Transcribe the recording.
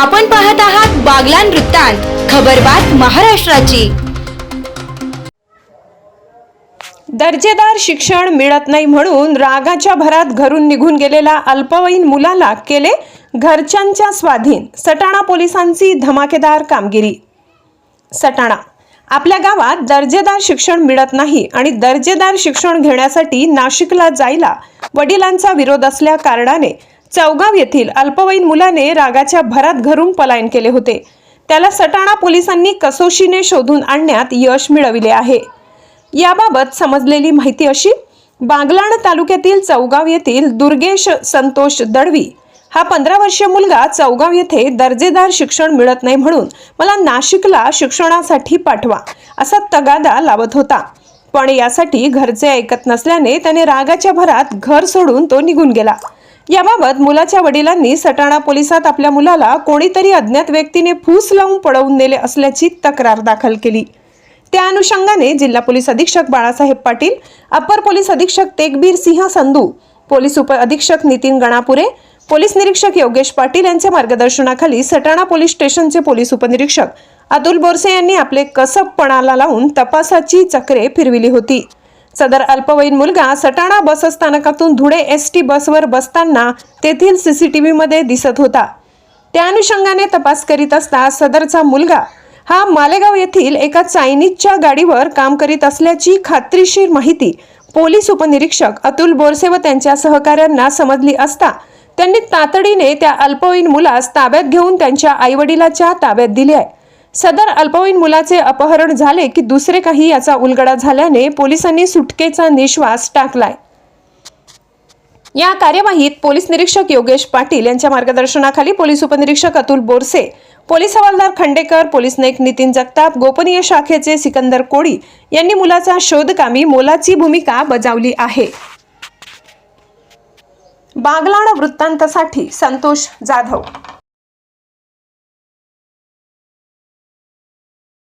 आपण पाहत आहात बागलान वृत्तांत खबरबात महाराष्ट्राची. दर्जेदार शिक्षण मिळत नाही म्हणून रागाच्या भरात घरून निघून गेलेल्या अल्पवयीन मुलाला केले घरच्यांच्या स्वाधीन सटाणा पोलिसांची धमाकेदार कामगिरी. सटाणा. आपल्या गावात दर्जेदार शिक्षण मिळत नाही आणि दर्जेदार शिक्षण घेण्यासाठी नाशिकला जायला वडिलांचा विरोध असल्या कारणाने चौगाव येथील अल्पवयीन मुलाने रागाच्या भरात घरून पलायन केले होते. त्याला सटाणा पोलिसांनी कसोशीने शोधून आणण्यात यश मिळविले आहे. याबाबत समजलेली माहिती अशी बागलाण तालुक्यातील चौगाव येथील दुर्गेश संतोष दडवी हा पंधरा वर्षीय मुलगा चौगाव येथे दर्जेदार शिक्षण मिळत नाही म्हणून मला नाशिकला शिक्षणासाठी पाठवा असा तगादा लावत होता. पण यासाठी घरचे ऐकत नसल्याने त्याने रागाच्या भरात घर सोडून तो निघून गेला. याबाबत मुलाच्या वडिलांनी सटाणा पोलिसात आपल्या मुलाला कोणीतरी अज्ञात व्यक्तीने फूस लावून पळवून नेले असल्याची तक्रार दाखल केली. त्या अनुषंगाने जिल्हा पोलीस अधीक्षक बाळासाहेब पाटील अप्पर पोलीस अधीक्षक तेगबीर सिंह संधू पोलीस उप अधीक्षक नितीन गणापुरे पोलीस निरीक्षक योगेश पाटील यांच्या मार्गदर्शनाखाली सटाणा पोलीस स्टेशनचे पोलीस उपनिरीक्षक अतुल बोरसे यांनी आपले कसबपणाला लावून तपासाची चक्रे फिरविली होती. सदर अल्पवयीन मुलगा सटाणा बस स्थानकातून धुळे एस टी बसवर बसताना तेथील सीसीटीव्ही मध्ये दिसत होता. त्या अनुषंगाने तपास करीत असता सदरचा मुलगा हा मालेगाव येथील एका चायनीजच्या गाडीवर काम करीत असल्याची खात्रीशीर माहिती पोलीस उपनिरीक्षक अतुल बोरसे व त्यांच्या सहकाऱ्यांना समजली असता त्यांनी तातडीने त्या अल्पवयीन मुलास ताब्यात घेऊन त्यांच्या आईवडिलाच्या ताब्यात दिले आहे. सदर अल्पवयीन मुलाचे अपहरण झाले की दुसरे काही याचा उलगडा झाल्याने पोलिसांनी सुटकेचा निश्वास टाकलाय. या कार्यवाहीत पोलीस निरीक्षक योगेश पाटील यांच्या मार्गदर्शनाखाली पोलीस उपनिरीक्षक अतुल बोरसे पोलीस हवालदार खंडेकर पोलीस नाईक नितीन जगताप गोपनीय शाखेचे सिकंदर कोळी यांनी मुलाचा शोधकामी मोलाची भूमिका बजावली आहे. बागलाण वृत्तांतासाठी संतोष जाधव